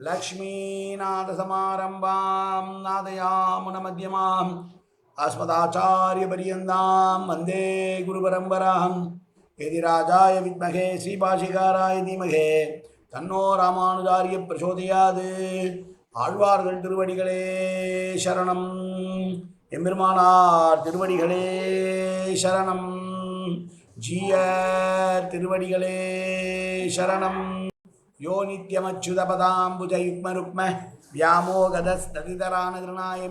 लक्ष्मीनाथसमारम्भां नादयामुनमध्यमाम् अस्मदाचार्यपर्यन्तां वन्दे गुरुपरम्पराम् यदि राजाय विद्महे श्रीभाषिकाराय धीमहे தன்னோ ராமானுஜாரிய பிரசோதயாது ஆழ்வார்கள் திருவடிகளே சரணம் எம்பெருமானார் திருவடிகளே சரணம் ஜீயர் திருவடிகளே சரணம் யோ நித்யமச்சுதபதாம்புஜயுக்மருக்ம வியாமோகதஸ்ததிதரானகிருணாய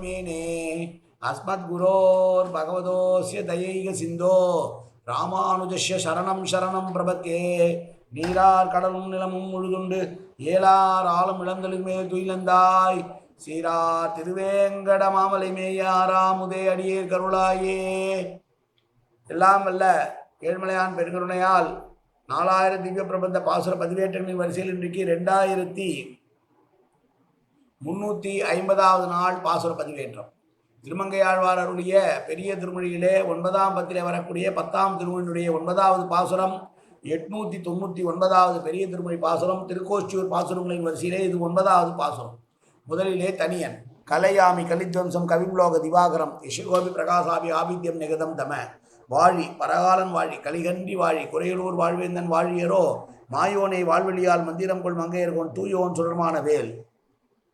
அஸ்மத் குரோர் பகவதோஸ்ய தயைக சிந்தோ ராமானுஜஸ்ய சரணம் சரணம் பிரபத்தே நீரார் கடலும் நிலமும் முழுதுண்டு ஏலார் ஆளும் இளந்தலுமே துயிலந்தாய் சீரார் திருவேங்கட மாமலை மேயாராமுதே அடியே கருளாயே எல்லாம் வல்ல ஏழ்மலையான் பெருங்கருணையால் நாலாயிரம் திவ்ய பிரபந்த பாசுர பதிவேற்றங்களின் வரிசையில் இன்றைக்கு ரெண்டாயிரத்தி முன்னூற்றி ஐம்பதாவது நாள் பாசுர பதிவேற்றம். திருமங்கையாழ்வார் அருளிய பெரிய திருமொழியிலே ஒன்பதாம் பத்திலே வரக்கூடிய பத்தாம் திருமொழியினுடைய ஒன்பதாவது பாசுரம் எட்நூற்றி தொண்ணூற்றி ஒன்பதாவது பெரிய திருமொழி பாசுரம் திருக்கோஷ்டியூர் பாசுரங்களின் வரிசையிலே இது ஒன்பதாவது பாசுரம். முதலிலே தனியன் கலையாமி கலித்வம்சம் கவிம்லோக திவாகரம் யசிகோபி பிரகாசாபி ஆபித்யம் நிகதம் தம. வாழி பரகாலன் வாழி கலிகன்றி வாழி குறையலூர் வாழ்வேந்தன் வாழியரோ மாயோனை வாழ்வெளியால் மந்திரம் கொள் மங்கையர்கோன் தூயோன் சுடர்மான வேல்.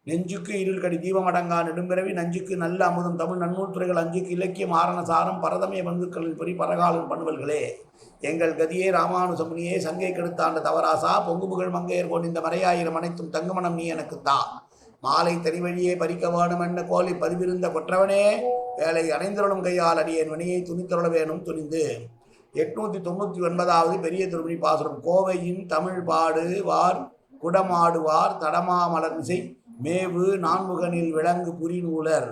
நெஞ்சுக்கு இருள் கடி தீபமடங்கா நெடும்பிறவி நஞ்சுக்கு நல்ல அமுதம் தமிழ் நன்னூற்றுறைகள் அஞ்சுக்கு இலக்கியம் ஆரண சாரம் பரதமய பந்துக்களில் பொறி பரகாலன் பண்ணுவல்களே. எங்கள் கதியே ராமானுசமுனியே சங்கை கெடுத்தாண்ட தவராசா பொங்கு புகழ் மங்கையர் இந்த மறையாயிரம் அனைத்தும் தங்குமணம் நீ எனக்கு தா. மாலை தனி வழியே பறிக்க வேணும் என்ன கோலி பதிவிருந்த கொற்றவனே. வேலை அணைந்தருளும் கையால் அடியேன் வினையை துணித்தருள வேணும் துணிந்து. எட்நூத்தி தொண்ணூற்றி ஒன்பதாவது பெரிய திருமணி பாசுரம். கோவையின் தமிழ் பாடு வார் குடமாடுவார் தடமாமலர் இசை. மேவு நான்முகனில் விளங்கு புரிநூலர்.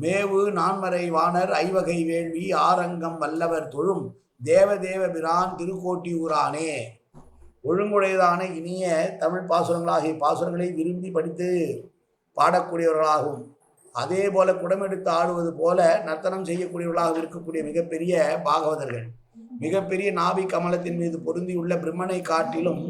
மேவு நான்மறை வாணர் ஐவகை வேள்வி ஆரங்கம் வல்லவர் தொழும். தேவதேவ பிரான் திருக்கோட்டியூரானே ஒழுங்குடையதான இனிய தமிழ் பாசுரங்களாகிய பாசுரங்களை விரும்பி படித்து பாடக்கூடியவர்களாகும். அதே போல குடமெடுத்து ஆடுவது போல நர்த்தனம் செய்யக்கூடியவர்களாக இருக்கக்கூடிய மிகப்பெரிய பாகவதர்கள். மிகப்பெரிய நாபி கமலத்தின் மீது பொருந்தியுள்ள பிரம்மனை காட்டிலும்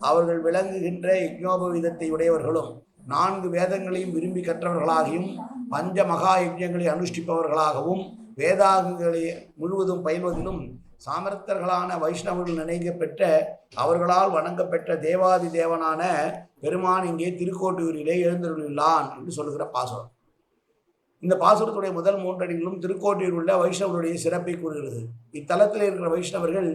அவர்கள் விளங்குகின்ற யஜ்ஞோபவிதத்தை உடையவர்களும் நான்கு வேதங்களையும் விரும்பி கற்றவர்களாகியும் பஞ்ச மகா யஜ்யங்களை அனுஷ்டிப்பவர்களாகவும் வேதாகங்களை முழுவதும் பயில்வதிலும் சாமர்த்தர்களான வைஷ்ணவர்கள் நினைக்க பெற்ற அவர்களால் வணங்கப்பெற்ற தேவாதி தேவனான பெருமான் இங்கே திருக்கோட்டூரிலே எழுந்தருளான் என்று சொல்லுகிற பாசம் இந்த பாசுரத்துடைய முதல் மூன்றடிகளும் திருக்கோட்டியூர் உள்ள வைஷ்ணவருடைய சிறப்பை கூறுகிறது. இத்தலத்தில் இருக்கிற வைஷ்ணவர்கள்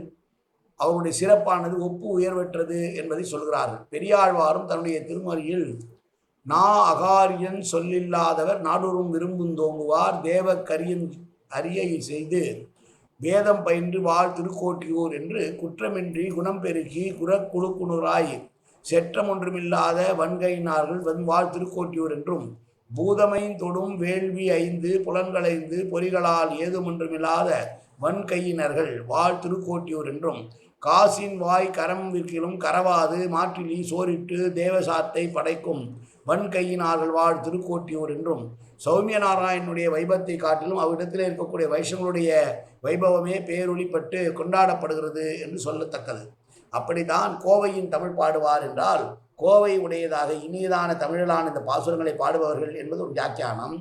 அவருடைய சிறப்பானது ஒப்பு உயர்வற்றது என்பதை சொல்கிறார்கள். பெரியாழ்வாரும் தன்னுடைய திருமறியில் நா அகாரியன் சொல்லில்லாதவர் நாடொரும் விரும்புந்தோங்குவார் தேவ கரியன் அரிய செய்து வேதம் பயின்று வாழ் திருக்கோட்டியூர் என்று குற்றமின்றி குணம் பெருக்கி குறக்குழுக்குணுராய் செற்றம் ஒன்றுமில்லாத வன்கையினார்கள் வன் வாழ் திருக்கோட்டியூர் என்றும் பூதமையின் தொடும் வேள்வி ஐந்து புலன்களைந்து பொறிகளால் ஏதுமொன்றுமில்லாத வன்கையினர்கள். வாழ் திருக்கோட்டியூர் என்றும் காசின் வாய் கரம் விற்கிலும் கரவாது மாற்றிலி சோரிட்டு தேவசாத்தை படைக்கும் வன்கையினார்கள் வாழ் திருக்கோட்டியூர் என்றும் சௌமிய நாராயணனுடைய வைபத்தை காட்டிலும் அவ்விடத்தில் இருக்கக்கூடிய வைஷ்ணவனுடைய வைபவமே பேரொளிப்பட்டு கொண்டாடப்படுகிறது என்று சொல்லத்தக்கது. அப்படித்தான் கோவையின் தமிழ் பாடுவார் என்றால் கோவை உடையதாக இனியதான தமிழிலான இந்த பாசுரங்களை பாடுபவர்கள் என்பது ஒரு வியாக்கியானம்.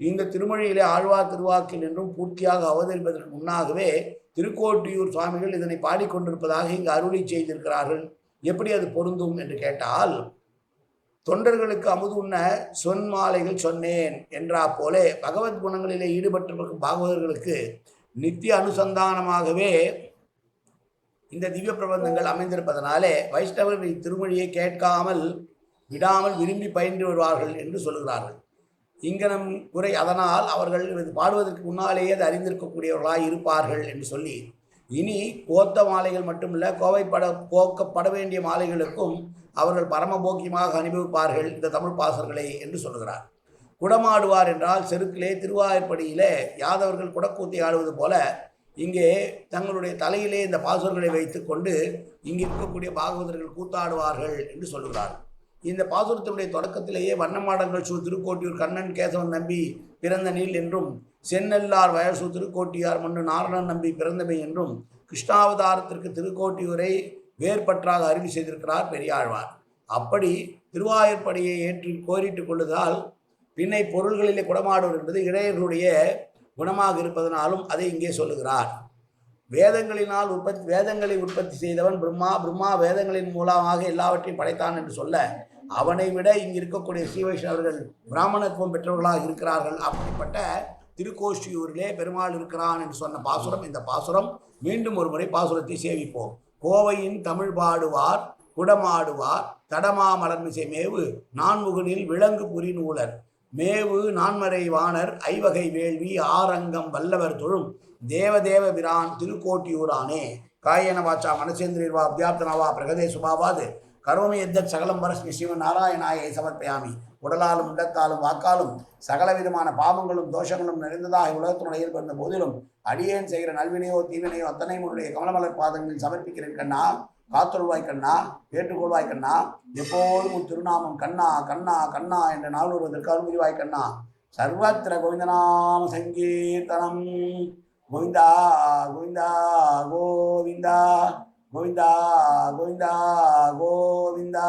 இந்த திருமொழியிலே ஆழ்வார் திருவாக்கில் என்றும் பூர்த்தியாக அவதரிப்பதற்கு முன்னாகவே திருக்கோட்டியூர் சுவாமிகள் இதனை பாடிக்கொண்டிருப்பதாக இங்கு அருளி செய்திருக்கிறார்கள். எப்படி அது பொருந்தும் என்று கேட்டால் தொண்டர்களுக்கு அமுது உண்ண சொன் மாலைகள் சொன்னேன் என்றா போலே பகவத் குணங்களிலே ஈடுபட்டிருக்கும் பாகவதர்களுக்கு நித்திய அனுசந்தானமாகவே இந்த திவ்ய பிரபந்தங்கள் அமைந்திருப்பதனாலே வைஷ்ணவர்கள் திருமொழியை கேட்காமல் விடாமல் விரும்பி பயின்று வருவார்கள் என்று சொல்கிறார்கள் இங்கனம் குறை அதனால் அவர்கள் இது பாடுவதற்கு முன்னாலேயே அது அறிந்திருக்கக்கூடியவர்களாய் இருப்பார்கள் என்று சொல்லி இனி கோத்த மாலைகள் மட்டுமல்ல கோவைப்பட கோக்கப்பட வேண்டிய மாலைகளுக்கும் அவர்கள் பரமபோக்கியமாக அனுபவிப்பார்கள் இந்த தமிழ் பாசர்களை என்று சொல்கிறார் குடமாடுவார் என்றால் செருக்கிலே திருவாய்ப்படியிலே யாதவர்கள் குடக்கூத்தி ஆடுவது போல இங்கே தங்களுடைய தலையிலே இந்த பாசுரங்களை வைத்துக்கொண்டு இங்கே இருக்கக்கூடிய பாகவதர்கள் கூத்தாடுவார்கள் என்று சொல்கிறார் இந்த பாசுரத்தினுடைய தொடக்கத்திலேயே வண்ணமாடங்கள் சூ திருக்கோட்டியூர் கண்ணன் கேசவன் நம்பி பிறந்த நீல் என்றும் சென்னெல்லார் வயசு திருக்கோட்டியார் மண்ணு நாரணன் நம்பி பிறந்தமை என்றும் கிருஷ்ணாவதாரத்திற்கு திருக்கோட்டியூரை வேர்பற்றாக அறிவு செய்திருக்கிறார் பெரியாழ்வார். அப்படி திருவாயூர்ப்படியை ஏற்றி கோரிட்டு கொள்ளுதால் பின்னை பொருள்களிலே குடமாடுவர் என்பது இடையர்களுடைய குணமாக இருப்பதனாலும் அதை இங்கே சொல்லுகிறார். வேதங்களினால் உற்பத்தி வேதங்களை உற்பத்தி செய்தவன் பிரம்மா பிரம்மா வேதங்களின் மூலமாக எல்லாவற்றையும் படைத்தான் என்று சொல்ல அவனை விட இங்கு இருக்கக்கூடிய ஸ்ரீவைஷ்ணவர்கள் பிராமணத்துவம் பெற்றவர்களாக இருக்கிறார்கள். அப்படிப்பட்ட திருக்கோஷ்டியூரிலே பெருமாள் இருக்கிறான் என்று சொன்ன பாசுரம் இந்த பாசுரம் மீண்டும் ஒரு முறை பாசுரத்தை சேவிப்போம். கோவையின் தமிழ் பாடுவார் குடமாடுவார் தடமா மலர்மிசை மேவு நான்முகனில் விலங்கு புரி நூலர் மேவு நான்மறை வாணர் ஐவகை வேள்வி ஆரங்கம் வல்லவர் தொழும் தேவதேவ பிரான் திருக்கோட்டியூரானே காயன வாச்சா மனசேந்திரியர்வா அபியாப்தனவா பிரகதே சுபாவாது கரோமி எத்தத் சகலம் பரஸ்மி சிவ நாராயணாயை சமர்ப்பயாமி. உடலாலும் உள்ளத்தாலும் வாக்காலும் சகலவிதமான பாவங்களும் தோஷங்களும் நிறைந்ததாக உலகத்தினுடைய இருந்த போதிலும் அடியேன் செய்கிற நல்வினையோ தீவினையோ அத்தனை உன்னுடைய கமலமலர் பாதங்களில் சமர்ப்பிக்கிறேன் கண்ணா. காத்தொழுவாய் கண்ணா ஏற்றுக்கொள்வாய் கண்ணா. எப்போதும் உன் திருநாமம் கண்ணா கண்ணா கண்ணா என்ற நாள் வருவதற்கு அருள்புரிவாய் கண்ணா. சர்வத்திர கோவிந்தநாம சங்கீர்த்தனம். கோவிந்தா கோவிந்தா கோவிந்தா. கோவிந்தா கோவிந்தா கோவிந்தா.